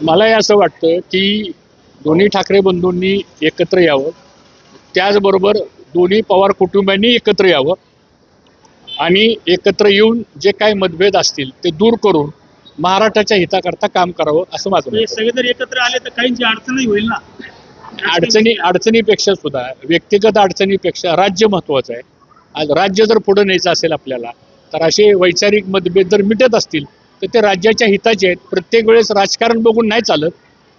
मलाही असं वाटतं की दोन्ही ठाकरे बंधूंनी एकत्र यावं. त्याचबरोबर दोन्ही पवार कुटुंबियांनी एकत्र यावं. आणि एकत्र येऊन जे काही मतभेद असतील ते दूर करून महाराष्ट्राच्या हिताकरता काम करावं असं माझं हे. सगळे जर एकत्र आले तर काहींची अडचणही होईल ना? अडचणी अडचणीपेक्षा सुद्धा व्यक्तिगत अडचणीपेक्षा राज्य महत्वाचं आहे. आज राज्य जर पुढे न्यायचं असेल आपल्याला तर असे वैचारिक मतभेद जर मिटत असतील तर ते राज्याच्या हिताचे आहेत. प्रत्येक वेळेस राजकारण बघून नाही चालत.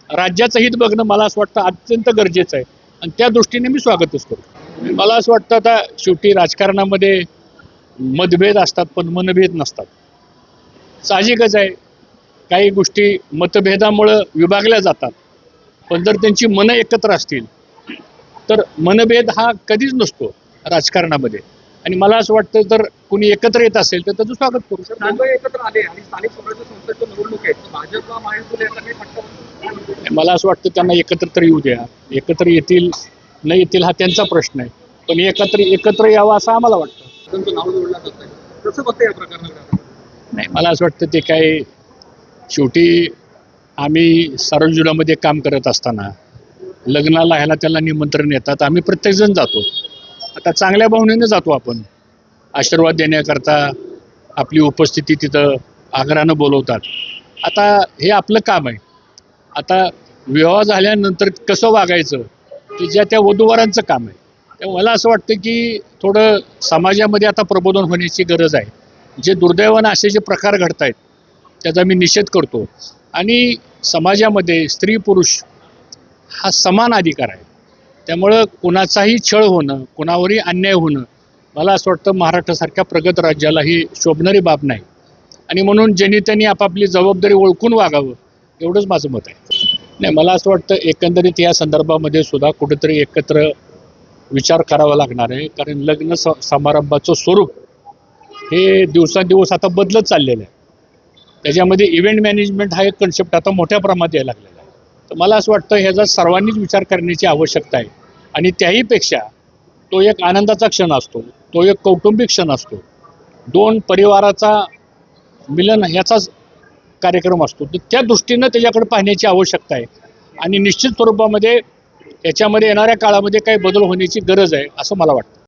राज्याचं हित बघणं मला असं वाटतं अत्यंत गरजेचं आहे. आणि त्या दृष्टीने मी स्वागतच करतो. मला असं वाटतं आता शेवटी राजकारणामध्ये मतभेद असतात पण मनभेद नसतात. साहजिकच आहे. काही गोष्टी मतभेदामुळं विभागल्या जातात. पण जर त्यांची मनं एकत्र असतील तर मनभेद हा कधीच नसतो राजकारणामध्ये. आणि मला असं वाटतं जर कुणी एकत्र येत असेल तर त्याचं स्वागत करू शकतो. एकत्र आले आणि स्थानिक स्वराज्य निवडणूक भाजपला मला असं वाटतं त्यांना एकत्र तर येऊ द्या. एकत्र येतील न येतील हा त्यांचा प्रश्न आहे. पण एकत्र एकत्र यावं असं आम्हाला वाटतं. त्यांचं नाव जोडलं जात कसं बघतं या प्रकरणाकडे नाही मला असं वाटतं ते काय शेवटी आम्ही सार्वजनामध्ये काम करत असताना लग्नाला ह्याला त्याला निमंत्रण येतात. आम्ही प्रत्येकजण जातो. आता चांगल्या भावनेनं जातो आपण. आशीर्वाद देण्याकरता आपली उपस्थिती तिथं आग्रहानं बोलवतात. आता हे आपलं काम आहे. आता विवाह झाल्यानंतर कसं वागायचं? की ज्या त्या वधूवरांचं काम आहे. त्यामुळे मला असं वाटतं की थोडं समाजामध्ये आता प्रबोधन होण्याची गरज आहे. जे दुर्दैवानं असे जे प्रकार घडत आहेत त्याचा मी निषेध करतो. आणि समाजामध्ये स्त्री पुरुष हा समान अधिकार आहे. त्यामुळं कुणाचाही छळ होणं कुणावरही अन्याय होणं मला असं वाटतं महाराष्ट्रासारख्या प्रगत राज्याला ही शोभणारी बाब नाही. आणि म्हणून ज्यांनी त्यांनी आपापली जबाबदारी ओळखून वागावं एवढंच माझं मत आहे. नाही मला असं वाटतं एकंदरीत या संदर्भामध्ये सुद्धा कुठेतरी एकत्र विचार करावा लागणार आहे. कारण लग्न स समारंभाचं स्वरूप हे दिवसांदिवस आता बदलत चाललेलं आहे. त्याच्यामध्ये इव्हेंट मॅनेजमेंट हा एक कन्सेप्ट आता मोठ्या प्रमाणात यायला लागलेला आहे. तर मला असं वाटतं ह्याचा सर्वांनीच विचार करण्याची आवश्यकता आहे. आणि त्याहीपेक्षा तो एक आनंदाचा क्षण असतो तो एक कौटुंबिक क्षण असतो. दोन परिवाराचा मिलन ह्याचाच कार्यक्रम असतो. तर त्या दृष्टीनं त्याच्याकडे पाहण्याची आवश्यकता आहे. आणि निश्चित स्वरूपामध्ये याच्यामध्ये येणाऱ्या काळामध्ये काही बदल होण्याची गरज आहे असं मला वाटतं.